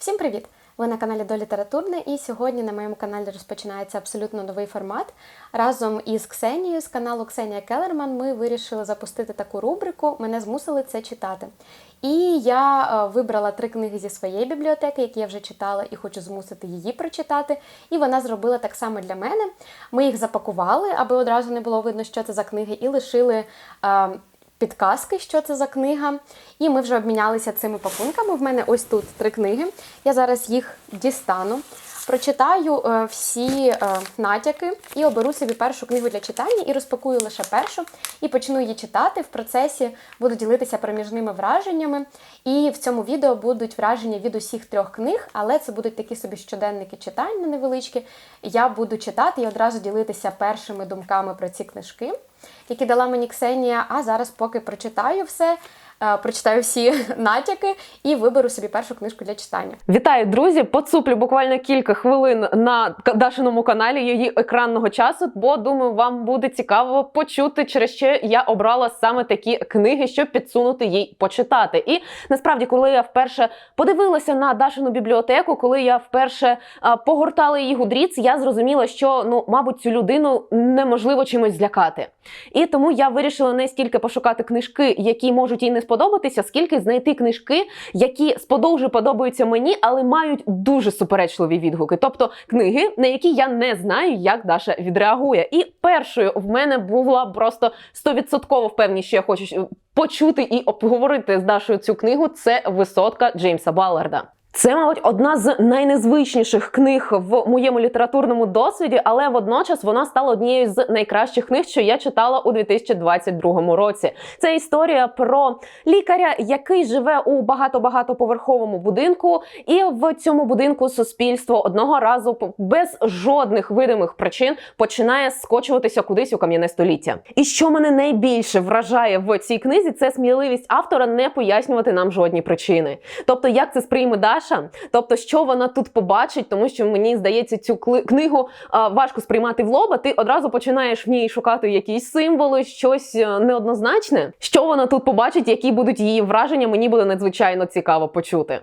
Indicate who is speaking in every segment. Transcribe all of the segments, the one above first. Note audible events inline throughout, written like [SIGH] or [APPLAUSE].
Speaker 1: Всім привіт! Ви на каналі До Літературне, і сьогодні на моєму каналі розпочинається абсолютно новий формат. Разом із Ксенією з каналу Ксенія Келерман ми вирішили запустити таку рубрику Мене змусили це читати. І я е, вибрала три книги зі своєї бібліотеки, які я вже читала, і хочу змусити її прочитати. І вона зробила так само для мене. Ми їх запакували, аби одразу не було видно, що це за книги, і лишили. Підказки, що це за книга. І ми вже обмінялися цими пакунками. В мене ось тут три книги. Я зараз їх дістану. Прочитаю е, всі е, натяки і оберу собі першу книгу для читання і розпакую лише першу. І почну її читати. В процесі буду ділитися проміжними враженнями. І в цьому відео будуть враження від усіх трьох книг, але це будуть такі собі щоденники читання невеличкі. Я буду читати і одразу ділитися першими думками про ці книжки які дала мені Ксенія. А зараз, поки прочитаю все, прочитаю всі [LAUGHS] натяки і виберу собі першу книжку для читання.
Speaker 2: Вітаю, друзі! Поцуплю буквально кілька хвилин на Дашиному каналі її екранного часу, бо думаю, вам буде цікаво почути, через що я обрала саме такі книги, щоб підсунути їй почитати. І насправді, коли я вперше подивилася на Дашину бібліотеку, коли я вперше погортала її гудріц, я зрозуміла, що ну, мабуть, цю людину неможливо чимось злякати. І тому я вирішила не стільки пошукати книжки, які можуть їй не сподобатися, скільки знайти книжки, які сподовжу подобаються мені, але мають дуже суперечливі відгуки. Тобто книги, на які я не знаю, як Даша відреагує. І першою в мене була просто стовідсотково впевненість, що я хочу почути і обговорити з Дашою цю книгу. Це висотка Джеймса Балларда. Це, мабуть, одна з найнезвичніших книг в моєму літературному досвіді, але водночас вона стала однією з найкращих книг, що я читала у 2022 році. Це історія про лікаря, який живе у багато-багатоповерховому будинку, і в цьому будинку суспільство одного разу без жодних видимих причин починає скочуватися кудись у кам'яне століття. І що мене найбільше вражає в цій книзі, це сміливість автора не пояснювати нам жодні причини. Тобто, як це сприйме Даша, тобто, що вона тут побачить, тому що мені здається, цю книгу важко сприймати в лоба. Ти одразу починаєш в ній шукати якісь символи, щось е, неоднозначне. Що вона тут побачить, які будуть її враження, мені буде надзвичайно цікаво почути.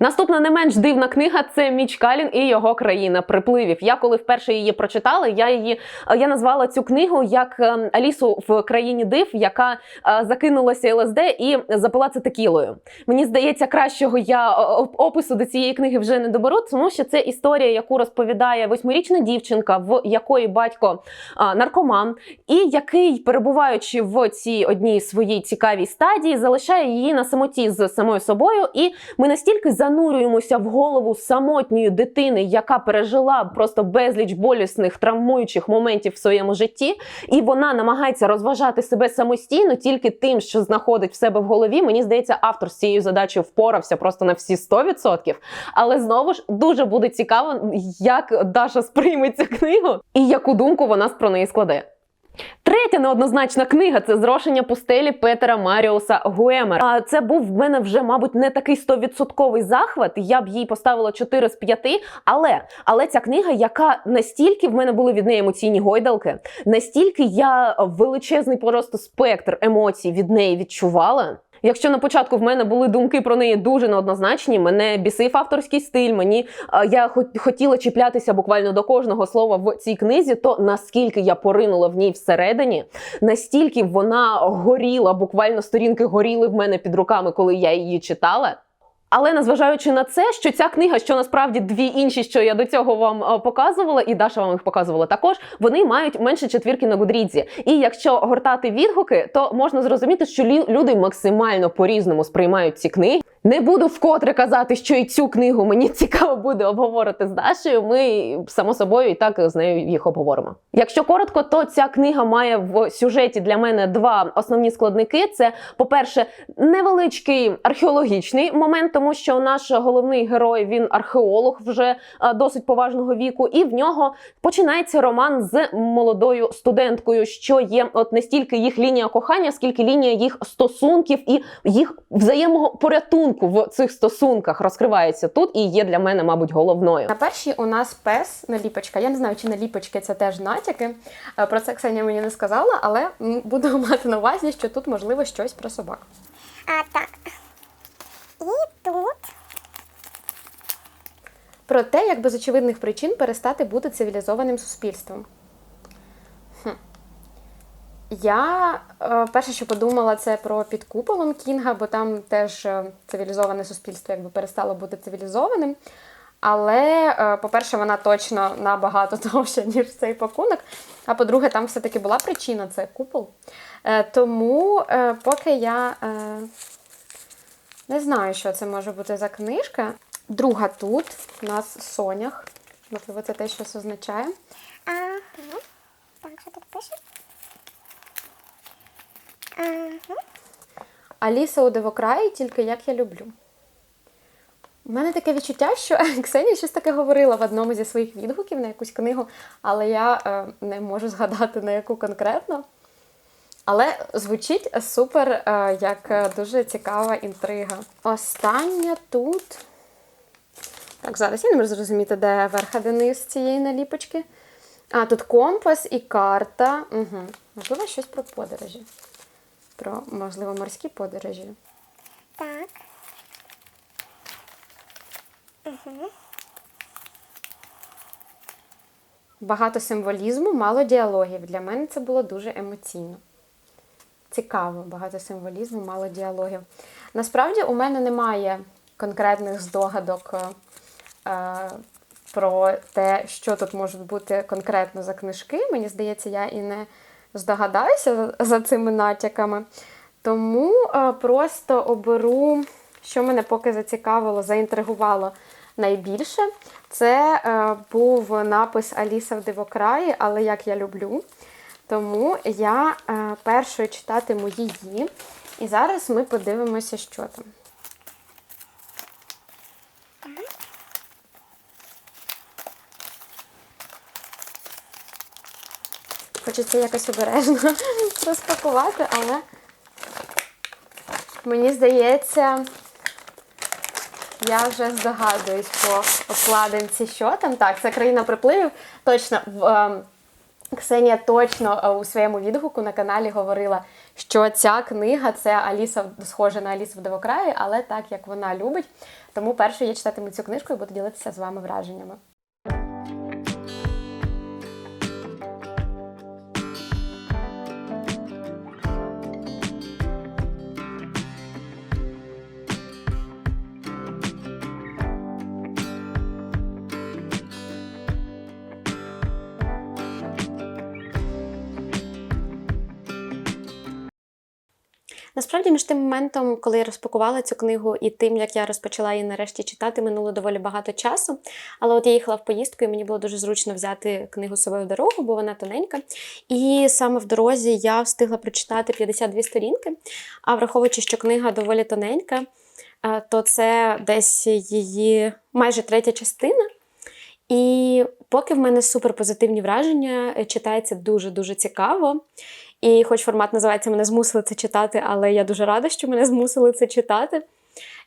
Speaker 2: Наступна не менш дивна книга це Міч Калін і його країна припливів. Я коли вперше її прочитала, я її е, я назвала цю книгу як е, Алісу в країні див, яка закинулася ЛСД і запила це текілою. Мені здається, кращого я оп- опису до цієї книги вже не доберу, тому що це історія, яку розповідає восьмирічна дівчинка, в якої батько а, наркоман, і який, перебуваючи в цій одній своїй цікавій стадії, залишає її на самоті з самою собою. І ми настільки занурюємося в голову самотньої дитини, яка пережила просто безліч болісних травмуючих моментів в своєму житті, і вона намагається розважати себе самостійно тільки тим, що знаходить в себе в голові. Мені здається, автор з цією задачею впорався просто на всі 100%. Але знову ж дуже буде цікаво, як Даша сприйме цю книгу і яку думку вона про неї складе. Третя неоднозначна книга це зрошення пустелі Петера Маріуса Гуемера. А це був в мене вже, мабуть, не такий стовідсотковий захват. Я б їй поставила 4 з 5, але, але ця книга, яка настільки в мене були від неї емоційні гойдалки, настільки я величезний просто спектр емоцій від неї відчувала. Якщо на початку в мене були думки про неї дуже неоднозначні, мене бісив авторський стиль, мені е, я хот- хотіла чіплятися буквально до кожного слова в цій книзі, то наскільки я поринула в ній всередині, настільки вона горіла, буквально сторінки горіли в мене під руками, коли я її читала. Але незважаючи на це, що ця книга, що насправді дві інші, що я до цього вам е, показувала, і Даша вам їх показувала також, вони мають менше четвірки на Гудрідзі. І якщо гортати відгуки, то можна зрозуміти, що люди максимально по-різному сприймають ці книги. Не буду вкотре казати, що і цю книгу мені [LAUGHS] цікаво буде обговорити з Дашею. Ми само собою і так з нею їх обговоримо. Якщо коротко, то ця книга має в сюжеті для мене два основні складники: це, по-перше, невеличкий археологічний момент, тому що наш головний герой він археолог вже досить поважного віку, і в нього починається роман з молодою студенткою, що є от не стільки їх лінія кохання, скільки лінія їх стосунків і їх взаємопорятунку в цих стосунках розкривається тут і є для мене, мабуть, головною.
Speaker 1: На першій у нас пес наліпочка. Я не знаю, чи наліпочки це теж натяки. Е, Про це Ксенія мені не сказала, але буду [LAUGHS] мати на увазі, що тут можливо щось про собак.
Speaker 3: А, так. І тут
Speaker 1: про те, як без очевидних причин перестати бути цивілізованим суспільством. Хм. Я е, перше, що подумала, це про під куполом Кінга, бо там теж е, цивілізоване суспільство якби перестало бути цивілізованим. Але, е, по-перше, вона точно набагато [LAUGHS] довша, ніж цей пакунок. А по-друге, там все-таки була причина це купол. Тому, поки я не знаю, що це може бути за книжка. Друга тут у нас Сонях. Можливо, це те, щось означає.
Speaker 3: Ага. Так, що тут пише? Ага.
Speaker 1: Аліса у Дивокраї, тільки як я люблю. У мене таке відчуття, що [LAUGHS] Ксенія щось таке говорила в одному зі своїх відгуків на якусь книгу, але я е, не можу [LAUGHS] згадати на яку конкретно. Але звучить супер, е, як е, дуже цікава інтрига. Остання тут. Так, зараз я не можу зрозуміти, де верх, а де низ цієї наліпочки. А, тут компас і карта. Угу. Можливо, щось про подорожі. Про, можливо, морські подорожі.
Speaker 3: Так.
Speaker 1: Багато символізму, мало діалогів. Для мене це було дуже емоційно. Цікаво, багато символізму, мало діалогів. Насправді у мене немає конкретних здогадок е, про те, що тут можуть бути конкретно за книжки. Мені здається, я і не здогадаюся за, цими натяками. Тому е, просто оберу, що мене поки зацікавило, заінтригувало найбільше. Це е, був напис Аліса в Дивокраї, але як я люблю. Тому я е, першою читатиму її. І зараз ми подивимося, що там. Хочеться якось обережно [LAUGHS] розпакувати, але мені здається, я вже здогадуюсь по обкладинці, що там. Так, це країна припливів. Точно ем, Ксенія точно е, у своєму відгуку на каналі говорила, що ця книга це Аліса схожа на Алісу в Дивокраї, але так як вона любить. Тому перше я читатиму цю книжку і буду ділитися з вами враженнями. Насправді, між тим моментом, коли я розпакувала цю книгу, і тим, як я розпочала її нарешті читати, минуло доволі багато часу. Але от я їхала в поїздку, і мені було дуже зручно взяти книгу з собою в дорогу, бо вона тоненька. І саме в дорозі я встигла прочитати 52 сторінки. А враховуючи, що книга доволі тоненька, е, то це десь її майже третя частина. І поки в мене супер позитивні враження, е, читається дуже-дуже цікаво. І хоч формат називається Мене змусили це читати, але я дуже рада, що мене змусили це читати.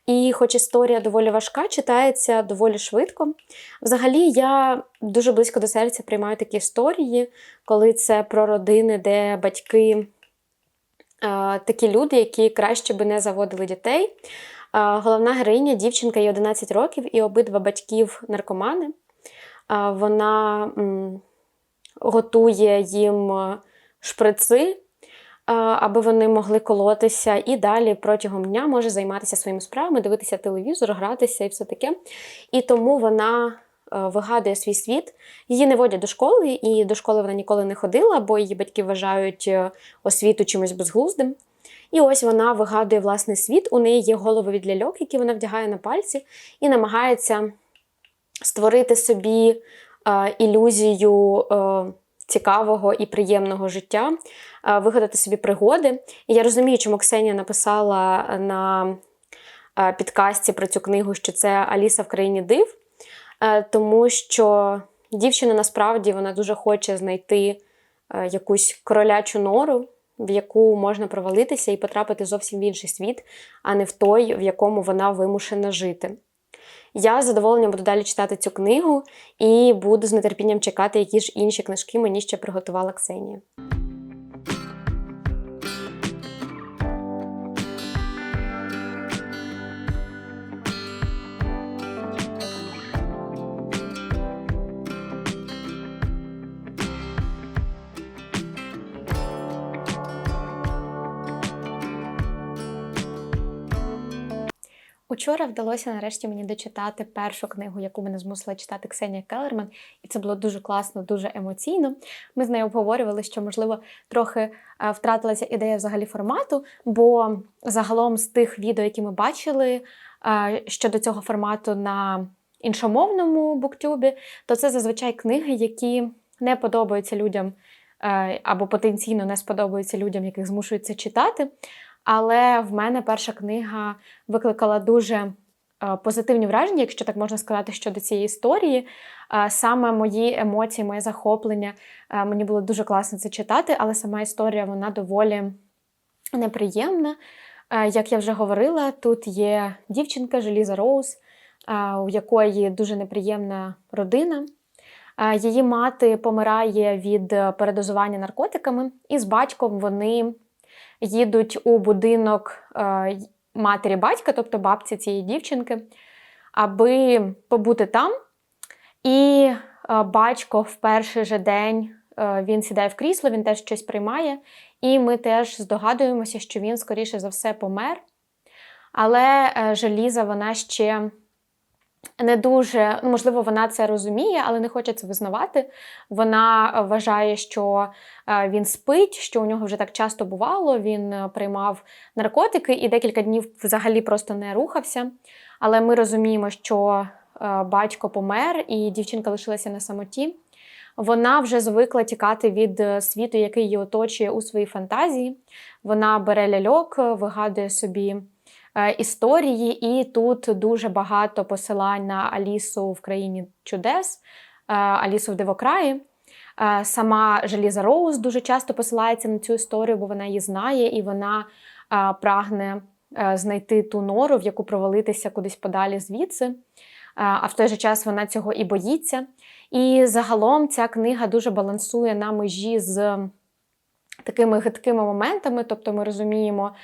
Speaker 1: І хоч історія доволі важка, читається доволі швидко. Взагалі, я дуже близько до серця приймаю такі історії, коли це про родини, де батьки е, такі люди, які краще би не заводили дітей. Е, головна героїня, дівчинка, їй 11 років, і обидва батьків наркомани. Е, вона готує їм шприци, аби вони могли колотися, і далі протягом дня може займатися своїми справами, дивитися телевізор, гратися і все таке. І тому вона е, вигадує свій світ. Її не водять до школи, і до школи вона ніколи не ходила, бо її батьки вважають е, освіту чимось безглуздим. І ось вона вигадує власний світ. У неї є голови від ляльок, які вона вдягає на пальці, і намагається створити собі е, ілюзію е, цікавого і приємного життя, е, вигадати собі пригоди. І я розумію, чому Ксенія написала на е, підкасті про цю книгу, що це Аліса в країні див, е, тому що дівчина насправді вона дуже хоче знайти якусь королячу нору. В яку можна провалитися і потрапити зовсім в інший світ, а не в той, в якому вона вимушена жити. Я з задоволенням буду далі читати цю книгу і буду з нетерпінням чекати, які ж інші книжки мені ще приготувала Ксенія. Учора вдалося нарешті мені дочитати першу книгу, яку мене змусила читати Ксенія Келерман, і це було дуже класно, дуже емоційно. Ми з нею обговорювали, що можливо трохи е, втратилася ідея взагалі формату, бо загалом з тих відео, які ми бачили е, щодо цього формату на іншомовному буктюбі, то це зазвичай книги, які не подобаються людям е, або потенційно не сподобаються людям, яких змушують це читати. Але в мене перша книга викликала дуже е, позитивні враження, якщо так можна сказати, щодо цієї історії. Е, Саме мої емоції, моє захоплення, е, мені було дуже класно це читати, але сама історія вона доволі неприємна. Як я вже говорила, тут є дівчинка Желіза Роуз, у якої дуже неприємна родина. Її мати помирає від передозування наркотиками, і з батьком вони їдуть у будинок е, матері батька, тобто бабці цієї дівчинки, аби побути там. І е, батько в перший же день е, він сідає в крісло, він теж щось приймає, і ми теж здогадуємося, що він, скоріше за все, помер. Але Желіза, вона ще не дуже, ну, можливо, вона це розуміє, але не хоче це визнавати. Вона е, вважає, що е, він спить, що у нього вже так часто бувало. Він е, приймав наркотики і декілька днів взагалі просто не рухався. Але ми розуміємо, що батько помер, і дівчинка лишилася на самоті. Вона вже звикла тікати від світу, який її оточує у своїй фантазії. Вона бере ляльок, вигадує собі історії, і тут дуже багато посилань на Алісу в країні чудес, е, Алісу в Дивокраї. Е, Сама Желіза Роуз дуже часто посилається на цю історію, бо вона її знає і вона е, прагне е, знайти ту нору, в яку провалитися кудись подалі звідси. Е, А в той же час вона цього і боїться. І загалом ця книга дуже балансує на межі з такими гидкими моментами. Тобто ми розуміємо, е,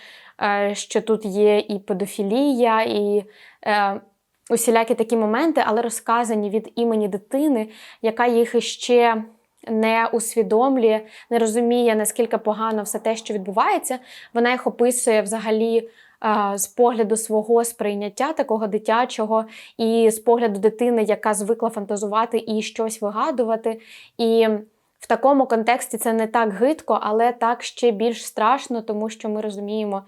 Speaker 1: що тут є і педофілія, і е, усілякі такі моменти, але розказані від імені дитини, яка їх іще не усвідомлює, не розуміє, наскільки погано все те, що відбувається. Вона їх описує взагалі. е, З погляду свого сприйняття такого дитячого, і з погляду дитини, яка звикла фантазувати і щось вигадувати. І в такому контексті це не так гидко, але так ще більш страшно, тому що ми розуміємо е,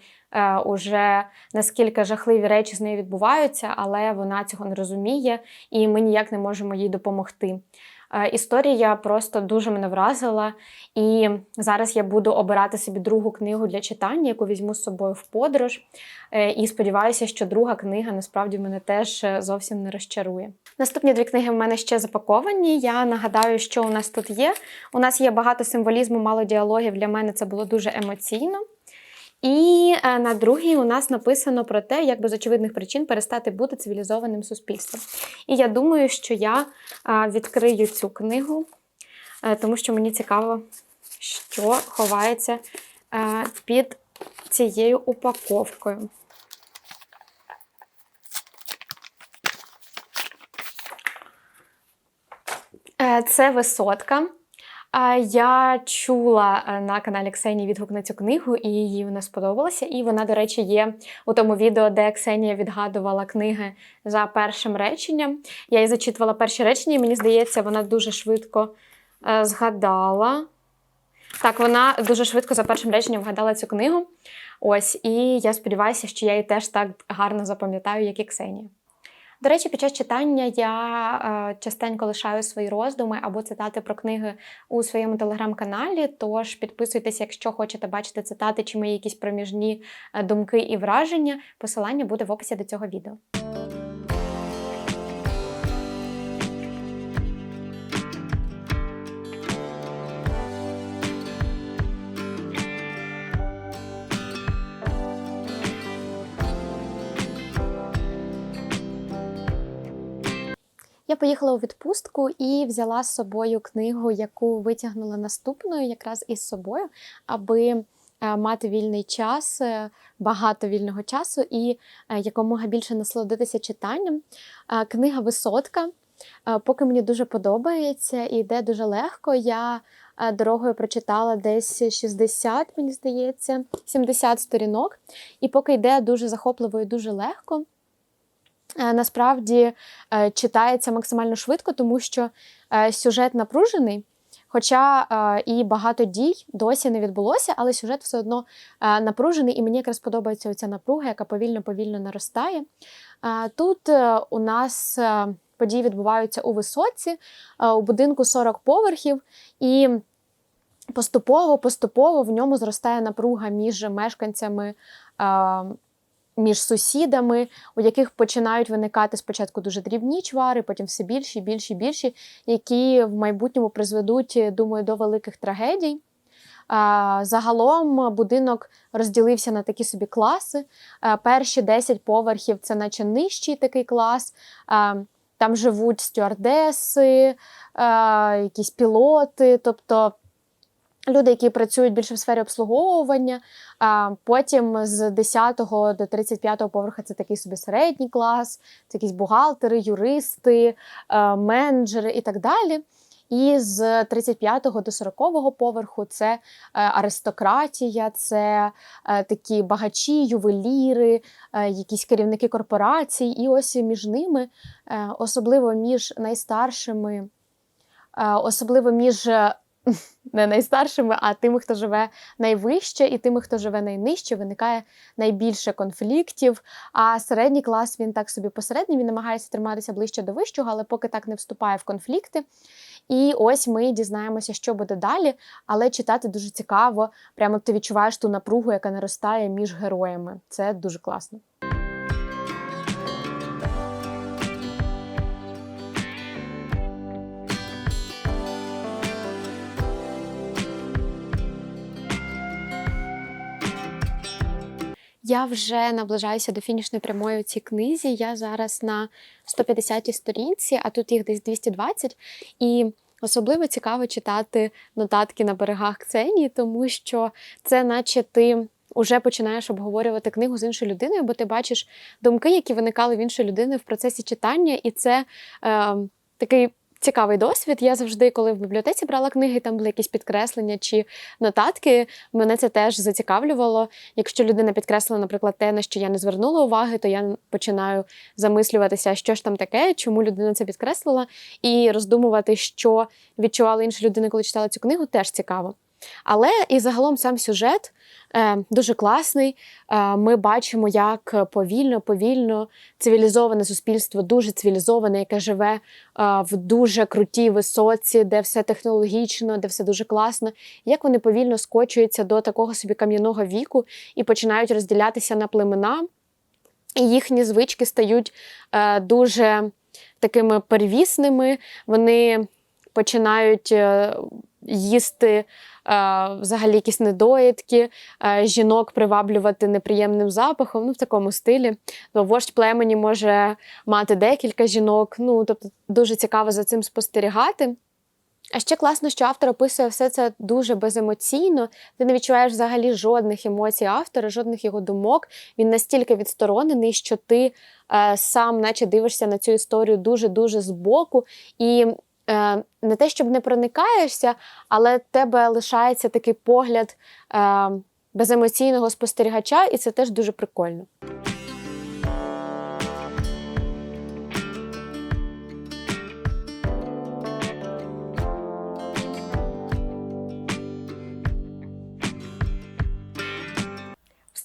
Speaker 1: уже наскільки жахливі речі з нею відбуваються, але вона цього не розуміє, і ми ніяк не можемо їй допомогти. Е, історія просто дуже мене вразила, і зараз я буду обирати собі другу книгу для читання, яку візьму з собою в подорож. Е, І сподіваюся, що друга книга насправді мене теж е, зовсім не розчарує. Наступні дві книги в мене ще запаковані. Я нагадаю, що у нас тут є. У нас є багато символізму, мало діалогів. Для мене це було дуже емоційно. І е, на другій у нас написано про те, як без очевидних причин перестати бути цивілізованим суспільством. І я думаю, що я е, відкрию цю книгу, е, тому що мені цікаво, що ховається під цією упаковкою. Це висотка. Я чула е, на каналі Ксенії відгук на цю книгу, і їй вона сподобалася. І вона, до речі, є у тому відео, де Ксенія відгадувала книги за першим реченням. Я їй зачитувала перші речення, і мені здається, вона дуже швидко е, згадала. Так, вона дуже швидко за першим реченням вгадала цю книгу. Ось, і я сподіваюся, що я її теж так гарно запам'ятаю, як і Ксенія. До речі, під час читання я е, частенько лишаю свої роздуми або цитати про книги у своєму телеграм-каналі. Тож підписуйтесь, якщо хочете бачити цитати чи мої якісь проміжні е, думки і враження. Посилання буде в описі до цього відео. Я поїхала у відпустку і взяла з собою книгу, яку витягнула наступною, якраз із собою, аби е, мати вільний час, е, багато вільного часу і е, якомога більше насолодитися читанням. Книга Висотка. Поки мені дуже подобається і йде дуже легко. Я дорогою прочитала десь 60, мені здається, 70 сторінок. І поки йде дуже захопливо і дуже легко. Е, насправді е, читається максимально швидко, тому що е, сюжет напружений. Хоча е, і багато дій досі не відбулося, але сюжет все одно е, напружений, і мені якраз подобається оця напруга, яка повільно-повільно наростає. Е, тут е, у нас е, події відбуваються у висоці, е, у будинку 40 поверхів, і поступово, поступово в ньому зростає напруга між мешканцями. е, Між сусідами, у яких починають виникати спочатку дуже дрібні чвари, потім все більші, більші, більші, які в майбутньому призведуть, думаю, до великих трагедій. Загалом будинок розділився на такі собі класи. Перші 10 поверхів це наче нижчий такий клас. Там живуть стюардеси, якісь пілоти, тобто люди, які працюють більше в сфері обслуговування. А Потім з 10 до 35 поверха це такий собі середній клас, це якісь бухгалтери, юристи, е, менеджери і так далі. І з 35 до 40 поверху це е, аристократія, це е, такі багачі, ювеліри, якісь керівники корпорацій. І ось між ними, особливо між найстаршими, особливо між [LAUGHS] не найстаршими, а тими, хто живе найвище, і тими, хто живе найнижче, виникає найбільше конфліктів. А середній клас він так собі посередній, він намагається триматися ближче до вищого, але поки так не вступає в конфлікти. І ось ми дізнаємося, що буде далі, але читати дуже цікаво. Прямо ти відчуваєш ту напругу, яка наростає між героями. Це дуже класно. Я вже наближаюся до фінішної прямої у цій книзі. Я зараз на 150-й сторінці, а тут їх десь 220. І особливо цікаво читати нотатки на берегах Ксенії, тому що це, наче ти. Уже починаєш обговорювати книгу з іншою людиною, бо ти бачиш думки, які виникали в іншої людини в процесі читання, і це е, такий цікавий досвід. Я завжди, коли в бібліотеці брала книги, там були якісь підкреслення чи нотатки. Мене це теж зацікавлювало. Якщо людина підкреслила, наприклад, те, на що я не звернула уваги, то я починаю замислюватися, що ж там таке, чому людина це підкреслила, і роздумувати, що відчувала інша людина, коли читала цю книгу, теж цікаво. Але і загалом сам сюжет е, дуже класний. Е, ми бачимо, як повільно, повільно цивілізоване суспільство, дуже цивілізоване, яке живе е, в дуже крутій висоці, де все технологічно, де все дуже класно. Як вони повільно скочуються до такого собі кам'яного віку і починають розділятися на племена, і їхні звички стають е, дуже такими первісними. Вони починають е, їсти е, взагалі якісь недоїдки, е, жінок приваблювати неприємним запахом, ну в такому стилі. То вождь племені може мати декілька жінок. Ну тобто дуже цікаво за цим спостерігати. А ще класно, що автор описує все це дуже беземоційно. Ти не відчуваєш взагалі жодних емоцій автора, жодних його думок. Він настільки відсторонений, що ти е, сам, наче дивишся на цю історію дуже-дуже збоку. І не те, щоб не проникаєшся, але тебе лишається такий погляд е, беземоційного спостерігача, і це теж дуже прикольно.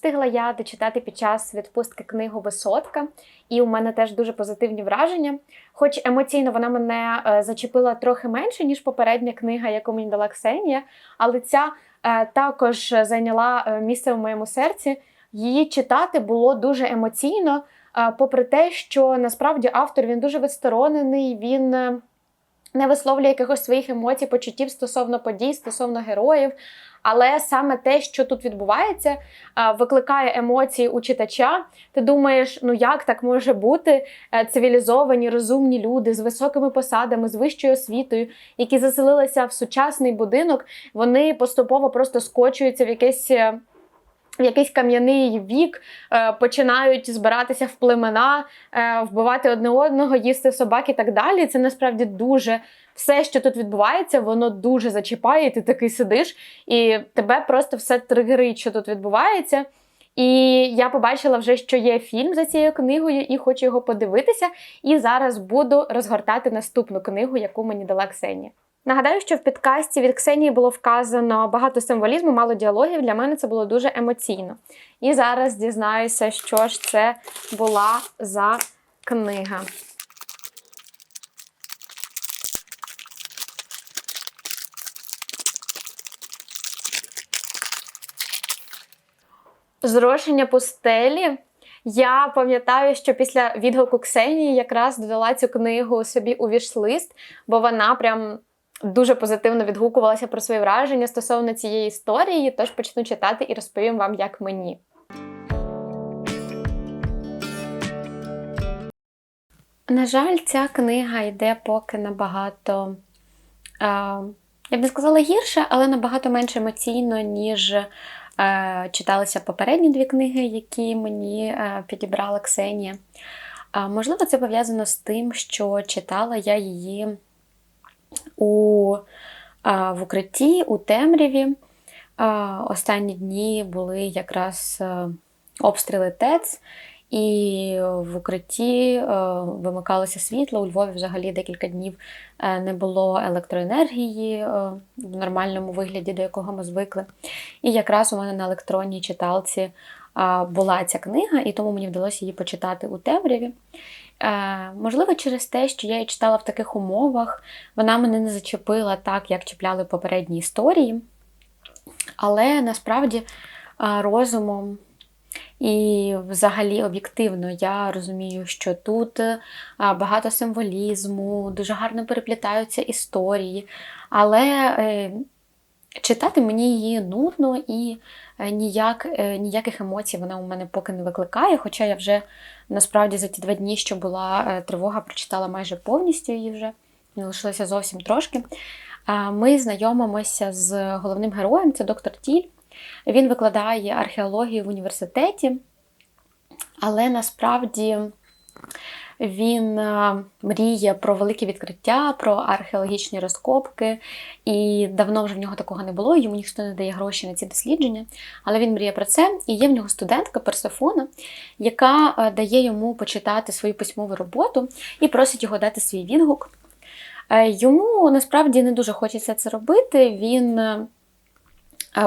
Speaker 1: Встигла я дочитати під час відпустки книгу Висотка, і у мене теж дуже позитивні враження. Хоч емоційно вона мене е, зачепила трохи менше, ніж попередня книга, яку мені дала Ксенія, але ця е, також зайняла е, місце в моєму серці. Її читати було дуже емоційно, попри те, що насправді автор він дуже відсторонений, він. Не висловлює якихось своїх емоцій, почуттів стосовно подій, стосовно героїв. Але саме те, що тут відбувається, е, викликає емоції у читача. Ти думаєш, ну як так може бути Е, цивілізовані, розумні люди з високими посадами, з вищою освітою, які заселилися в сучасний будинок, вони поступово просто скочуються в якесь. В якийсь кам'яний вік е, починають збиратися в племена, е, вбивати одне одного, їсти собак і так далі. Це насправді дуже все, що тут відбувається, воно дуже зачіпає. і Ти такий сидиш, і тебе просто все тригерить, що тут відбувається. І я побачила вже, що є фільм за цією книгою, і хочу його подивитися. І зараз буду розгортати наступну книгу, яку мені дала Ксенія. Нагадаю, що в підкасті від Ксенії було вказано багато символізму, мало діалогів. Для мене це було дуже емоційно. І зараз дізнаюся, що ж це була за книга. Зрошення пустелі. Я пам'ятаю, що після відгуку Ксенії якраз додала цю книгу собі у вішлист, бо вона прям дуже позитивно відгукувалася про свої враження стосовно цієї історії. Тож почну читати і розповім вам, як мені. На жаль, ця книга йде поки набагато, е, я б не сказала гірше, але набагато менш емоційно, ніж е, читалися попередні дві книги, які мені е, підібрала Ксенія. Можливо, це пов'язано з тим, що читала я її у, а, в укритті, у темряві. А, останні дні були якраз е, обстріли ТЕЦ, і в укритті е, вимикалося світло. У Львові взагалі декілька днів е, не було електроенергії в нормальному вигляді, до якого ми звикли. І якраз у мене на електронній читалці була ця книга, і тому мені вдалося її почитати у темряві. Е, можливо, через те, що я її читала в таких умовах, вона мене не зачепила так, як чіпляли попередні історії. Але насправді а, розумом і взагалі об'єктивно я розумію, що тут а, багато символізму, дуже гарно переплітаються історії, але е, читати мені її нудно і е, ніяк, е, ніяких емоцій вона у мене поки не викликає. Хоча я вже насправді за ті два дні, що була е, тривога, прочитала майже повністю її вже, не лишилося зовсім трошки. Ми знайомимося з головним героєм, це доктор Тіль. Він викладає археологію в університеті, але насправді він е, мріє про велике відкриття, про археологічні розкопки, і давно вже в нього такого не було, йому ніхто не дає гроші на ці дослідження. Але він мріє про це. І є в нього студентка Персефона, яка е, дає йому почитати свою письмову роботу і просить його дати свій відгук. Е, Йому насправді не дуже хочеться це робити. Він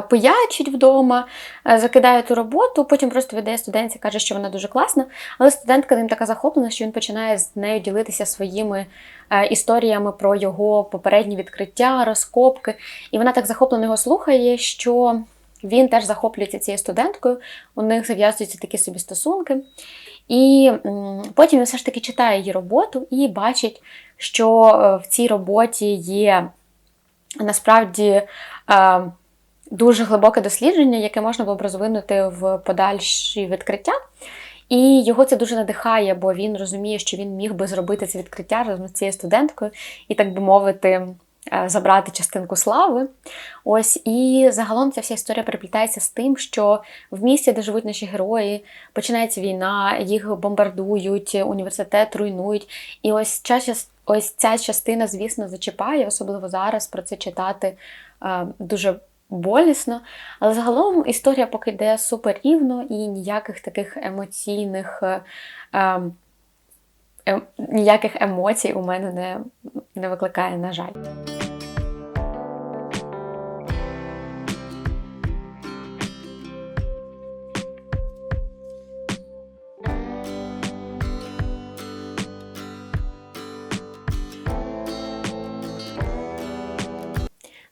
Speaker 1: пиячить вдома, е, закидає ту роботу, потім просто віддає студентці, каже, що вона дуже класна. Але студентка ним така захоплена, що він починає з нею ділитися своїми е, історіями про його попередні відкриття, розкопки. І вона так захоплено його слухає, що він теж захоплюється цією студенткою, у них зав'язуються такі собі стосунки. І потім він все ж таки читає її роботу і бачить, що е, в цій роботі є насправді е, дуже глибоке дослідження, яке можна було б розвинути в подальші відкриття. І його це дуже надихає, бо він розуміє, що він міг би зробити це відкриття разом з цією студенткою і, так би мовити, е, забрати частинку слави. Ось і загалом ця вся історія переплітається з тим, що в місті, де живуть наші герої, починається війна, їх бомбардують, університет руйнують. І ось ця, ось ця частина, звісно, зачіпає, особливо зараз про це читати е, дуже болісно. Але загалом історія поки йде супер рівно і ніяких таких емоційних. е, е, е, ніяких емоцій у мене не, не викликає, на жаль.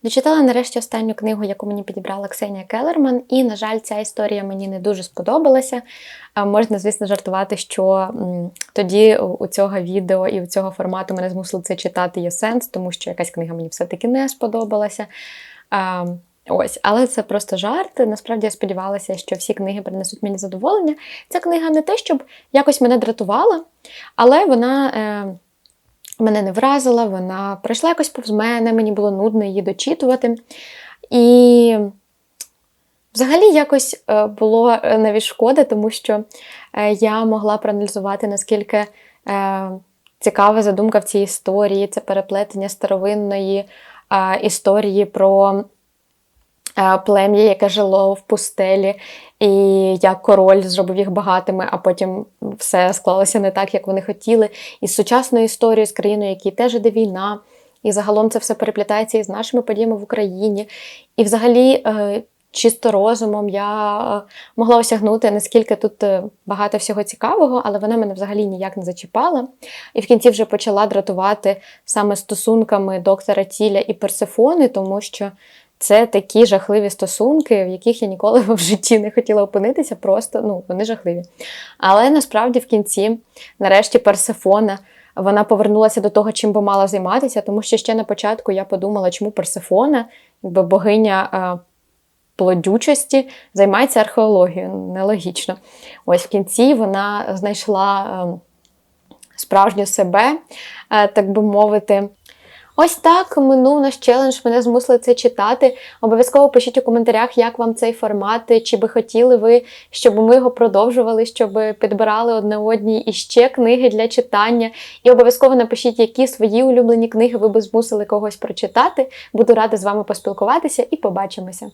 Speaker 1: Дочитала нарешті останню книгу, яку мені підібрала Ксенія Келерман, і, на жаль, ця історія мені не дуже сподобалася. Можна, звісно, жартувати, що тоді у цього відео і у цього формату мене змусили це читати є сенс, тому що якась книга мені все-таки не сподобалася. Ось, але це просто жарт. Насправді я сподівалася, що всі книги принесуть мені задоволення. Ця книга не те, щоб якось мене дратувала, але вона. Е, мене не вразила, вона пройшла якось повз мене, мені було нудно її дочитувати. І взагалі якось е, було е, навіть шкода, тому що е, я могла проаналізувати, наскільки цікава задумка в цій історії, це переплетення старовинної історії про плем'я, яке жило в пустелі, і як король зробив їх багатими, а потім все склалося не так, як вони хотіли. І з сучасною історією, з країною, якій теж іде війна. І загалом це все переплітається із нашими подіями в Україні. І взагалі, е, чисто розумом я е, могла осягнути, наскільки тут е, багато всього цікавого, але вона мене взагалі ніяк не зачіпала. І в кінці вже почала дратувати саме стосунками доктора Тіля і Персефони, тому що це такі жахливі стосунки, в яких я ніколи в житті не хотіла опинитися, просто ну, вони жахливі. Але насправді в кінці, нарешті, Персефона. Вона повернулася до того, чим би мала займатися, тому що ще на початку я подумала, чому Персефона, якби богиня е, плодючості, займається археологією. Нелогічно. Ось в кінці вона знайшла е, справжню себе, е, так би мовити. Ось так минув наш челендж. Мене змусили це читати. Обов'язково пишіть у коментарях, як вам цей формат, чи би хотіли ви, щоб ми його продовжували, щоб підбирали одне одній і ще книги для читання. І обов'язково напишіть, які свої улюблені книги ви би змусили когось прочитати. Буду рада з вами поспілкуватися і побачимося.